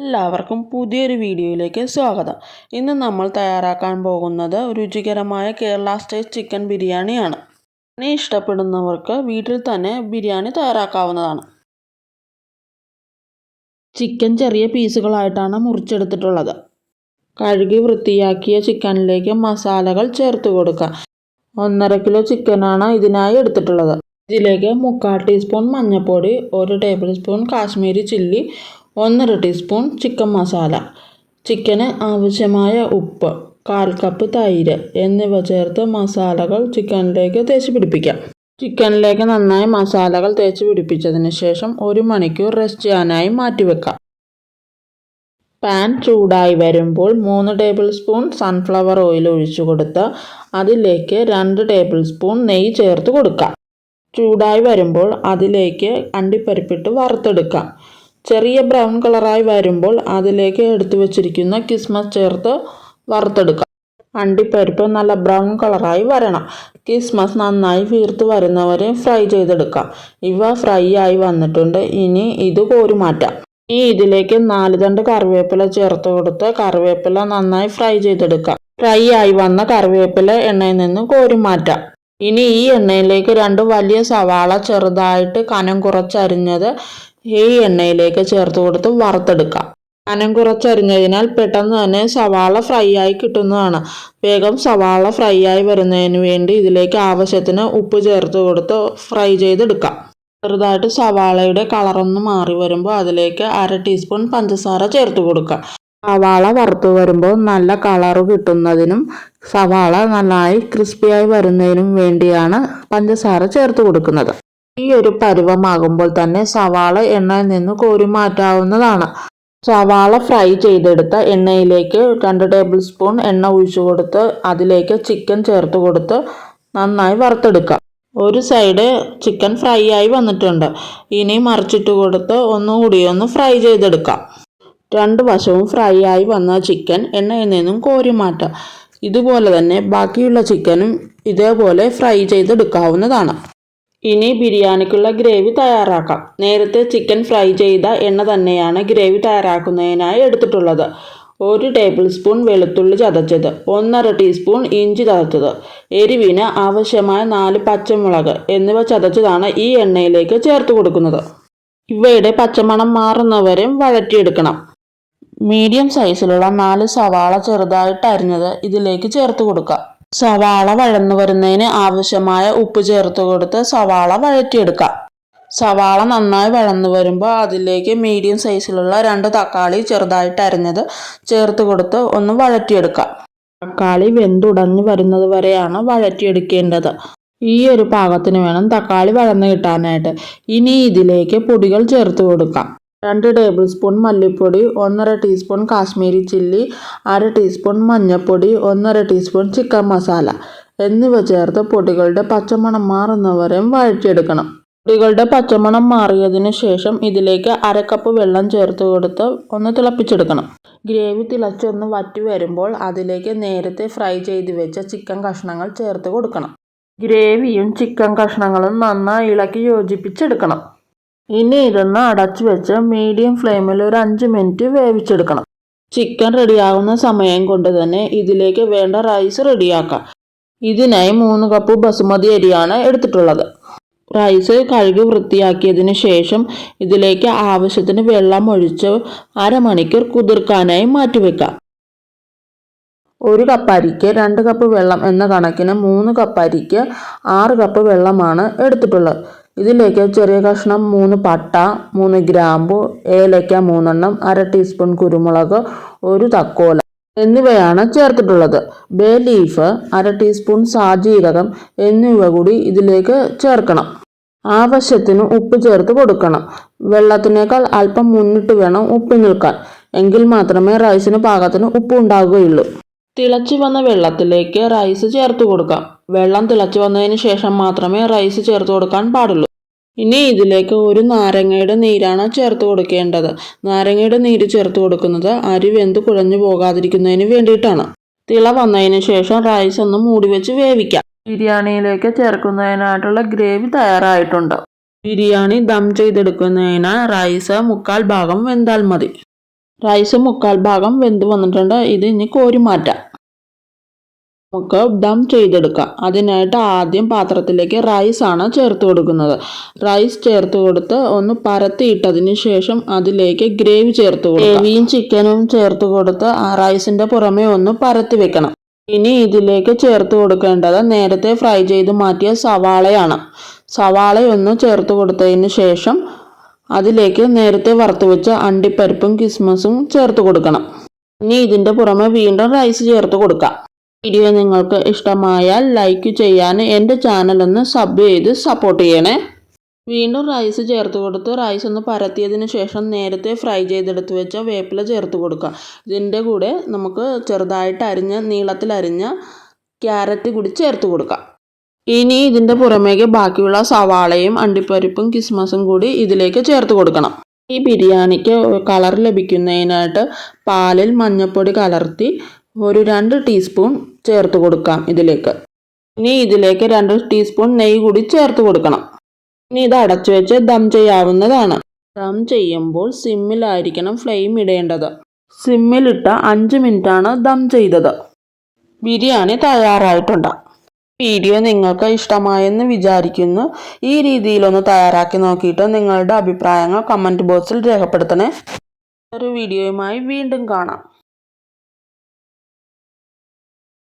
എല്ലാവർക്കും പുതിയൊരു വീഡിയോയിലേക്ക് സ്വാഗതം. ഇന്ന് നമ്മൾ തയ്യാറാക്കാൻ പോകുന്നത് രുചികരമായ കേരള സ്റ്റൈൽ ചിക്കൻ ബിരിയാണിയാണ്. ബിരിയാണി ഇഷ്ടപ്പെടുന്നവർക്ക് വീട്ടിൽ തന്നെ ബിരിയാണി തയ്യാറാക്കാവുന്നതാണ്. ചിക്കൻ ചെറിയ പീസുകളായിട്ടാണ് മുറിച്ചെടുത്തിട്ടുള്ളത്. കഴുകി വൃത്തിയാക്കിയ ചിക്കനിലേക്ക് മസാലകൾ ചേർത്ത് കൊടുക്കുക. ഒന്നര കിലോ ചിക്കനാണ് ഇതിനായി എടുത്തിട്ടുള്ളത്. ഇതിലേക്ക് മുക്കാൽ ടീസ്പൂൺ മഞ്ഞൾപ്പൊടി ഒരു ടേബിൾ സ്പൂൺ കാശ്മീരി ചില്ലി ഒന്നര ടീസ്പൂൺ ചിക്കൻ മസാല ചിക്കന് ആവശ്യമായ ഉപ്പ് കാൽ കപ്പ് തൈര് എന്നിവ ചേർത്ത് മസാലകൾ ചിക്കനിലേക്ക് തേച്ച് പിടിപ്പിക്കാം. ചിക്കനിലേക്ക് നന്നായി മസാലകൾ തേച്ച് പിടിപ്പിച്ചതിന് ശേഷം ഒരു മണിക്കൂർ റെസ്റ്റ് ചെയ്യാനായി മാറ്റിവെക്കാം. പാൻ ചൂടായി വരുമ്പോൾ മൂന്ന് ടേബിൾ സ്പൂൺ സൺഫ്ലവർ ഓയിൽ ഒഴിച്ചു കൊടുത്ത് അതിലേക്ക് രണ്ട് ടേബിൾ സ്പൂൺ നെയ്യ് ചേർത്ത് കൊടുക്കാം. ചൂടായി വരുമ്പോൾ അതിലേക്ക് അണ്ടിപ്പരിപ്പിട്ട് വറുത്തെടുക്കാം. ചെറിയ ബ്രൗൺ കളറായി വരുമ്പോൾ അതിലേക്ക് എടുത്തു വച്ചിരിക്കുന്ന കിസ്മസ് ചേർത്ത് വറുത്തെടുക്കാം. അണ്ടിപ്പരിപ്പ് നല്ല ബ്രൗൺ കളറായി വരണം. കിസ്മസ് നന്നായി വീർത്ത് വരുന്നവരെ ഫ്രൈ ചെയ്തെടുക്കാം. ഇവ ഫ്രൈ ആയി വന്നിട്ടുണ്ട്. ഇനി ഇത് കോരി ഈ ഇതിലേക്ക് നാല് തണ്ട് കറിവേപ്പില ചേർത്ത് കൊടുത്ത് കറിവേപ്പില നന്നായി ഫ്രൈ ചെയ്തെടുക്കാം. ഫ്രൈ ആയി വന്ന കറിവേപ്പില എണ്ണയിൽ നിന്ന് കോരി മാറ്റാം. ഇനി ഈ എണ്ണയിലേക്ക് രണ്ട് വലിയ സവാള ചെറുതായിട്ട് കനം കുറച്ചരിഞ്ഞത് ഈ എണ്ണയിലേക്ക് ചേർത്ത് കൊടുത്ത് വറുത്തെടുക്കാം. കനം കുറച്ചരിഞ്ഞതിനാൽ പെട്ടെന്ന് തന്നെ സവാള ഫ്രൈ ആയി കിട്ടുന്നതാണ്. വേഗം സവാള ഫ്രൈ ആയി വരുന്നതിന് വേണ്ടി ഇതിലേക്ക് ആവശ്യത്തിന് ഉപ്പ് ചേർത്ത് കൊടുത്ത് ഫ്രൈ ചെയ്തെടുക്കാം. ചെറുതായിട്ട് സവാളയുടെ കളറൊന്ന് മാറി വരുമ്പോൾ അതിലേക്ക് അര ടീസ്പൂൺ പഞ്ചസാര ചേർത്ത് കൊടുക്കാം. സവാള വറുത്ത് വരുമ്പോൾ നല്ല കളർ കിട്ടുന്നതിനും സവാള നന്നായി ക്രിസ്പിയായി വരുന്നതിനും വേണ്ടിയാണ് പഞ്ചസാര ചേർത്ത് കൊടുക്കുന്നത്. ഈ ഒരു പരുവമാകുമ്പോൾ തന്നെ സവാള എണ്ണയിൽ നിന്ന് കോരി മാറ്റാവുന്നതാണ്. സവാള ഫ്രൈ ചെയ്തെടുത്ത എണ്ണയിലേക്ക് രണ്ട് ടേബിൾ സ്പൂൺ എണ്ണ ഒഴിച്ചു കൊടുത്ത് അതിലേക്ക് ചിക്കൻ ചേർത്ത് കൊടുത്ത് നന്നായി വറുത്തെടുക്കാം. ഒരു സൈഡ് ചിക്കൻ ഫ്രൈ ആയി വന്നിട്ടുണ്ട്. ഇനി മറിച്ചിട്ട് കൊടുത്ത് ഒന്നുകൂടി ഒന്ന് ഫ്രൈ ചെയ്തെടുക്കാം. രണ്ട് വശവും ഫ്രൈ ആയി വന്ന ചിക്കൻ എണ്ണയിൽ നിന്നും കോരി മാറ്റാം ഇതുപോലെ തന്നെ ബാക്കിയുള്ള ചിക്കനും ഇതേപോലെ ഫ്രൈ ചെയ്തെടുക്കാവുന്നതാണ്. ഇനി ബിരിയാണിക്കുള്ള ഗ്രേവി തയ്യാറാക്കാം. നേരത്തെ ചിക്കൻ ഫ്രൈ ചെയ്ത എണ്ണ തന്നെയാണ് ഗ്രേവി തയ്യാറാക്കുന്നതിനായി എടുത്തിട്ടുള്ളത്. ഒരു ടേബിൾ സ്പൂൺ വെളുത്തുള്ളി ചതച്ചത്. ഒന്നര ടീസ്പൂൺ ഇഞ്ചി ചതച്ചത്. എരിവിന് ആവശ്യമായ നാല് പച്ചമുളക് എന്നിവ ചതച്ചതാണ് ഈ എണ്ണയിലേക്ക് ചേർത്ത് കൊടുക്കുന്നത്. ഇവയുടെ പച്ചമണം മാറുന്നവരെയും വഴറ്റിയെടുക്കണം. മീഡിയം സൈസിലുള്ള നാല് സവാള ചെറുതായിട്ട് അരിഞ്ഞത് ഇതിലേക്ക് ചേർത്ത് കൊടുക്കുക. സവാള വഴന്നു വരുന്നതിന് ആവശ്യമായ ഉപ്പ് ചേർത്ത് കൊടുത്ത് സവാള വഴറ്റിയെടുക്കാം സവാള നന്നായി വഴന്നു വരുമ്പോൾ അതിലേക്ക് മീഡിയം സൈസിലുള്ള രണ്ട് തക്കാളി ചെറുതായിട്ട് അരിഞ്ഞത് ചേർത്ത് കൊടുത്ത് ഒന്ന് വഴറ്റിയെടുക്കാം തക്കാളി വെന്തുടഞ്ഞു വരുന്നത് വരെയാണ് വഴറ്റിയെടുക്കേണ്ടത്. ഈ ഒരു പാകത്തിന് വേണം തക്കാളി വഴന്നു കിട്ടാനായിട്ട്. ഇനി ഇതിലേക്ക് പൊടികൾ ചേർത്ത് കൊടുക്കാം. രണ്ട് ടേബിൾ സ്പൂൺ മല്ലിപ്പൊടി ഒന്നര ടീസ്പൂൺ കാശ്മീരി ചില്ലി അര ടീസ്പൂൺ മഞ്ഞൾപ്പൊടി ഒന്നര ടീസ്പൂൺ ചിക്കൻ മസാല എന്നിവ ചേർത്ത് പൊടികളുടെ പച്ചമണം മാറുന്നവരെയും വഴറ്റിയെടുക്കണം. പൊടികളുടെ പച്ചമണം മാറിയതിന് ശേഷം ഇതിലേക്ക് അര കപ്പ് വെള്ളം ചേർത്ത് കൊടുത്ത് ഒന്ന് തിളപ്പിച്ചെടുക്കണം. ഗ്രേവി തിളച്ചൊന്ന് വറ്റി വരുമ്പോൾ അതിലേക്ക് നേരത്തെ ഫ്രൈ ചെയ്ത് വെച്ച ചിക്കൻ കഷ്ണങ്ങൾ ചേർത്ത് കൊടുക്കണം. ഗ്രേവിയും ചിക്കൻ കഷ്ണങ്ങളും നന്നായി ഇളക്കി യോജിപ്പിച്ചെടുക്കണം. ഇനി ഇതൊന്ന് അടച്ചു വെച്ച് മീഡിയം ഫ്ലെയിമിൽ ഒരു അഞ്ച് മിനിറ്റ് വേവിച്ചെടുക്കണം. ചിക്കൻ റെഡിയാകുന്ന സമയം കൊണ്ട് തന്നെ ഇതിലേക്ക് വേണ്ട റൈസ് റെഡിയാക്കാം ഇതിനായി മൂന്ന് കപ്പ് ബസുമതി അരിയാണ് എടുത്തിട്ടുള്ളത്. റൈസ് കഴുകി വൃത്തിയാക്കിയതിന് ശേഷം ഇതിലേക്ക് ആവശ്യത്തിന് വെള്ളം ഒഴിച്ച് അരമണിക്കൂർ കുതിർക്കാനായി മാറ്റിവെക്കാം ഒരു കപ്പ് അരിക്ക് രണ്ട് കപ്പ് വെള്ളം എന്ന കണക്കിന് മൂന്ന് കപ്പ് അരിക്ക് ആറ് കപ്പ് വെള്ളമാണ് എടുത്തിട്ടുള്ളത്. ഇതിലേക്ക് ചെറിയ കഷ്ണം മൂന്ന് പട്ട മൂന്ന് ഗ്രാമ്പു ഏലക്ക മൂന്നെണ്ണം അര ടീസ്പൂൺ കുരുമുളക് ഒരു തക്കോല എന്നിവയാണ് ചേർത്തിട്ടുള്ളത്. ബേ ലീഫ് അര ടീസ്പൂൺ സാജീരകം എന്നിവ കൂടി ഇതിലേക്ക് ചേർക്കണം. ആവശ്യത്തിന് ഉപ്പ് ചേർത്ത് കൊടുക്കണം. വെള്ളത്തിനേക്കാൾ അല്പം മുന്നിട്ട് വേണം ഉപ്പ് നിൽക്കാൻ. എങ്കിൽ മാത്രമേ റൈസിന് പാകത്തിന് ഉപ്പ് ഉണ്ടാകുകയുള്ളൂ. തിളച്ചു വന്ന വെള്ളത്തിലേക്ക് റൈസ് ചേർത്ത് കൊടുക്കാം. വെള്ളം തിളച്ചു വന്നതിന് ശേഷം മാത്രമേ റൈസ് ചേർത്ത് കൊടുക്കാൻ പാടുള്ളൂ. ഇനി ഇതിലേക്ക് ഒരു നാരങ്ങയുടെ നീരാണ് ചേർത്ത് കൊടുക്കേണ്ടത്. നാരങ്ങയുടെ നീര് ചേർത്ത് കൊടുക്കുന്നത് അരി വെന്ത് കുഴഞ്ഞു പോകാതിരിക്കുന്നതിന് വേണ്ടിയിട്ടാണ്. തിള വന്നതിന് ശേഷം റൈസ് ഒന്ന് മൂടി വെച്ച് വേവിക്കാം. ബിരിയാണിയിലേക്ക് ചേർക്കുന്നതിനായിട്ടുള്ള ഗ്രേവി തയ്യാറായിട്ടുണ്ട്. ബിരിയാണി ദം ചെയ്തെടുക്കുന്നതിന് റൈസ് മുക്കാൽ ഭാഗം വെന്താൽ മതി. റൈസ് മുക്കാൽ ഭാഗം വെന്ത് വന്നിട്ടുണ്ട്. ഇത് ഇനി കോരി മാറ്റാം നമുക്ക് ദം ചെയ്തെടുക്കാം. അതിനായിട്ട് ആദ്യം പാത്രത്തിലേക്ക് റൈസാണ് ചേർത്ത് കൊടുക്കുന്നത്. റൈസ് ചേർത്ത് കൊടുത്ത് ഒന്ന് പരത്തിയിട്ടതിന് ശേഷം അതിലേക്ക് ഗ്രേവി ചേർത്ത് കൊടുക്കുക ഗ്രേവിയും ചിക്കനും ചേർത്ത് കൊടുത്ത് റൈസിന്റെ പുറമെ ഒന്ന് പരത്തി വെക്കണം. ഇനി ഇതിലേക്ക് ചേർത്ത് കൊടുക്കേണ്ടത് നേരത്തെ ഫ്രൈ ചെയ്ത് മാറ്റിയ സവാളയാണ്. സവാളയൊന്ന് ചേർത്ത് കൊടുത്തതിന് ശേഷം അതിലേക്ക് നേരത്തെ വറുത്ത് വെച്ച അണ്ടിപ്പരിപ്പും കിസ്മസും ചേർത്ത് കൊടുക്കണം. ഇനി ഇതിന്റെ പുറമെ വീണ്ടും റൈസ് ചേർത്ത് കൊടുക്കാം. വീഡിയോ നിങ്ങൾക്ക് ഇഷ്ടമായാൽ ലൈക്ക് ചെയ്യാൻ എന്റെ ചാനലൊന്ന് സബ് ചെയ്ത് സപ്പോർട്ട് ചെയ്യണേ. വീണ്ടും റൈസ് ചേർത്ത് കൊടുത്ത് റൈസ് ഒന്ന് പരത്തിയതിന് ശേഷം നേരത്തെ ഫ്രൈ ചെയ്തെടുത്ത് വെച്ച വേപ്പില ചേർത്ത് കൊടുക്കുക ഇതിന്റെ കൂടെ നമുക്ക് ചെറുതായിട്ട് അരിഞ്ഞ നീളത്തിൽ അരിഞ്ഞ ക്യാരറ്റ് കൂടി ചേർത്ത് കൊടുക്കാം. ഇനി ഇതിന്റെ പുറമേക്ക് ബാക്കിയുള്ള സവാളയും അണ്ടിപ്പരിപ്പും കിസ്മസും കൂടി ഇതിലേക്ക് ചേർത്ത് കൊടുക്കണം. ഈ ബിരിയാണിക്ക് കളർ ലഭിക്കുന്നതിനായിട്ട് പാലിൽ മഞ്ഞൾപ്പൊടി കലർത്തി ഒരു രണ്ട് ടീസ്പൂൺ ചേർത്ത് കൊടുക്കാം ഇതിലേക്ക്. ഇനി ഇതിലേക്ക് രണ്ട് ടീസ്പൂൺ നെയ്യ് കൂടി ചേർത്ത് കൊടുക്കണം. ഇനി ഇത് അടച്ചു വെച്ച് ദം ചെയ്യാവുന്നതാണ്. ദം ചെയ്യുമ്പോൾ സിമ്മിലായിരിക്കണം ഫ്ലെയിം ഇടേണ്ടത്. സിമ്മിലിട്ട അഞ്ച് മിനിറ്റാണ് ദം ചെയ്തത്. ബിരിയാണി തയ്യാറായിട്ടുണ്ട്. വീഡിയോ നിങ്ങൾക്ക് ഇഷ്ടമായെന്ന് വിചാരിക്കുന്നു. ഈ രീതിയിലൊന്ന് തയ്യാറാക്കി നോക്കിയിട്ട് നിങ്ങളുടെ അഭിപ്രായങ്ങൾ കമന്റ് ബോക്സിൽ രേഖപ്പെടുത്തണേ. ഒരു വീഡിയോയുമായി വീണ്ടും കാണാം.